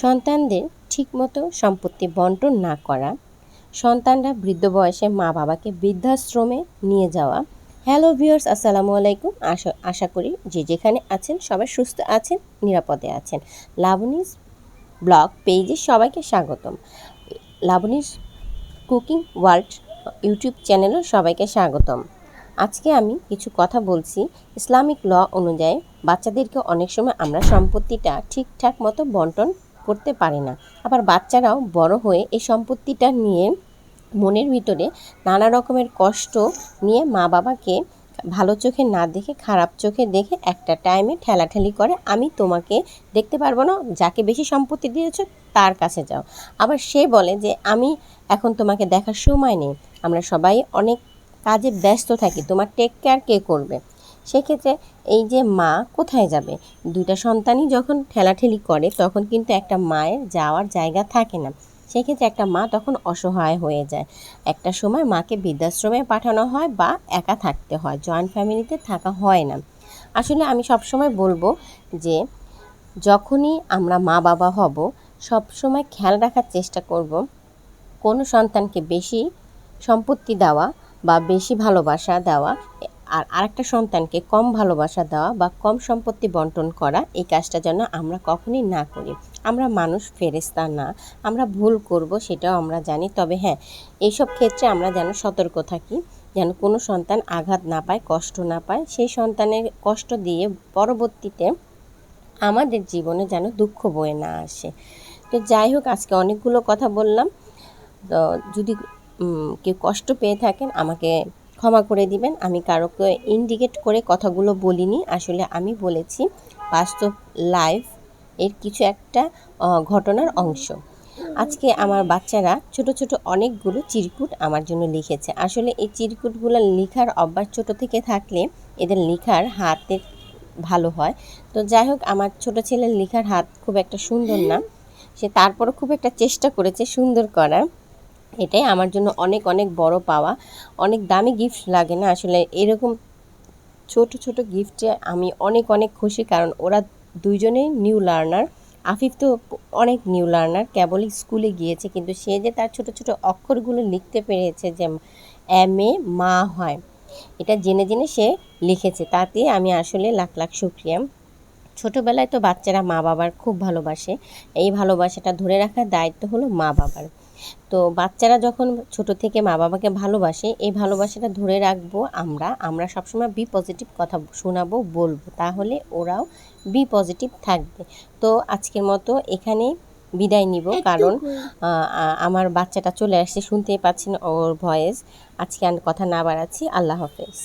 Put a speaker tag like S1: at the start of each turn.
S1: সন্তানদের ঠিকমতো সম্পত্তি বন্টন না করা, সন্তানরা বৃদ্ধ বয়সে মা বাবাকে বৃদ্ধাশ্রমে নিয়ে যাওয়া। হ্যালো ভিউয়ার্স আসসালামু আলাইকুম। আশা আশা করি যে যেখানে আছেন সবাই সুস্থ আছেন, নিরাপদে আছেন। লাবণীস ব্লগ পেজে সবাইকে স্বাগতম। লাবণীস কুকিং ওয়ার্ল্ড ইউটিউব চ্যানেলও সবাইকে স্বাগতম। আজকে আমি কিছু কথা বলছি। ইসলামিক ল অনুযায়ী বাচ্চাদেরকে অনেক সময় আমরা সম্পত্তিটা ঠিকঠাক মতো বন্টন করতে পারে না। আবার বাচ্চারাও বড় হয়ে এই সম্পত্তিটা নিয়ে মনের ভিতরে নানা রকমের কষ্ট নিয়ে মা বাবাকে ভালো চোখে না দেখে, খারাপ চোখে দেখে একটা টাইমে ঠেলাঠেলি করে, আমি তোমাকে দেখতে পারব না, যাকে বেশি সম্পত্তি দিয়েছ তার কাছে যাও। আবার সে বলে যে, আমি এখন তোমাকে দেখার সময় নেই। আমরা সবাই অনেক কাজে ব্যস্ত থাকি, তোমার টেক কেয়ার কে করবে? সেক্ষেত্রে এই যে মা কোথায় যাবে? দুইটা সন্তানই যখন ঠেলাঠেলি করে, তখন কিন্তু একটা মায়ের যাওয়ার জায়গা থাকে না। সেক্ষেত্রে একটা মা তখন অসহায় হয়ে যায়। একটা সময় মাকে বৃদ্ধাশ্রমে পাঠানো হয় বা একা থাকতে হয় জয়েন্ট ফ্যামিলিতে থাকা হয় না। আসলে আমি সবসময় বলব যে, যখনই আমরা মা বাবা হব, সবসময় খেয়াল রাখার চেষ্টা করব, কোনো সন্তানকে বেশি সম্পত্তি দেওয়া বা বেশি ভালোবাসা দেওয়া আর আরেকটা সন্তানকে কম ভালোবাসা দেওয়া বা কম সম্পত্তি বন্টন করা, এই কাজটা যেন আমরা কখনই না করি। আমরা মানুষ ফেরেস্তা না। আমরা ভুল করব, সেটাও আমরা জানি। তবে হ্যাঁ এইসব ক্ষেত্রে আমরা যেন সতর্ক থাকি, যেন কোনো সন্তান আঘাত না পায়, কষ্ট না পায়। সেই সন্তানের কষ্ট দিয়ে পরবর্তীতে আমাদের জীবনে যেন দুঃখ বয়ে না আসে। তো যাই হোক, আজকে অনেকগুলো কথা বললাম। তো যদি কেউ কষ্ট পেয়ে থাকেন, আমাকে ক্ষমা করে দিবেন। আমি কারোকে ইন্ডিকেট করে কথাগুলো বলিনি। আসলে আমি বলেছি, বাস্তব লাইভ এর কিছু একটা ঘটনার অংশ। আজকে আমার বাচ্চারা ছোট ছোট অনেকগুলো চিরকুট আমার জন্য লিখেছে। আসলে এই চিরকুটগুলো লেখার অভ্যাস ছোট থেকে থাকলে এদের লেখার হাতের ভালো হয়। তো যাই হোক, আমার ছোট ছেলের লেখার হাত খুব একটা সুন্দর না। সে তারপরও খুব একটা চেষ্টা করেছে সুন্দর করার। এটাই আমার জন্য অনেক অনেক বড় পাওয়া। অনেক দামি গিফট লাগে না? আসলে এরকম ছোট ছোট গিফটে আমি অনেক অনেক খুশি, কারণ ওরা দুইজনেই নিউ লার্নার আফিফ তো অনেক নিউ লার্নার কেবলই স্কুলে গিয়েছে, কিন্তু সে যে তার ছোট ছোট অক্ষরগুলো লিখতে পেরেছে যে এম এ মা হয়, এটা জেনে জেনে সে লিখেছে। তাতে আমি আসলে লাখ লাখ শুক্রিয়া। ছোটোবেলায় তো বাচ্চারা মা বাবার খুব ভালোবাসে। এই ভালোবাসাটা ধরে রাখার দায়িত্ব হলো মা বাবার তো বাচ্চারা যখন ছোট থেকে মা বাবাকে ভালোবাসে এই ভালোবাসাটা ধরে রাখব আমরা আমরা সবসময় বি পজিটিভ কথা শোনাবো বলব। তাহলে ওরাও বি পজিটিভ থাকবে। তো আজকের মতো এখানে বিদায় নিব। কারণ আমার বাচ্চাটা চলে আসছে শুনতেই পাচ্ছেন ওর ভয়েস আজকে আমি কথা না বাড়াচ্ছি। আল্লাহ হাফেজ।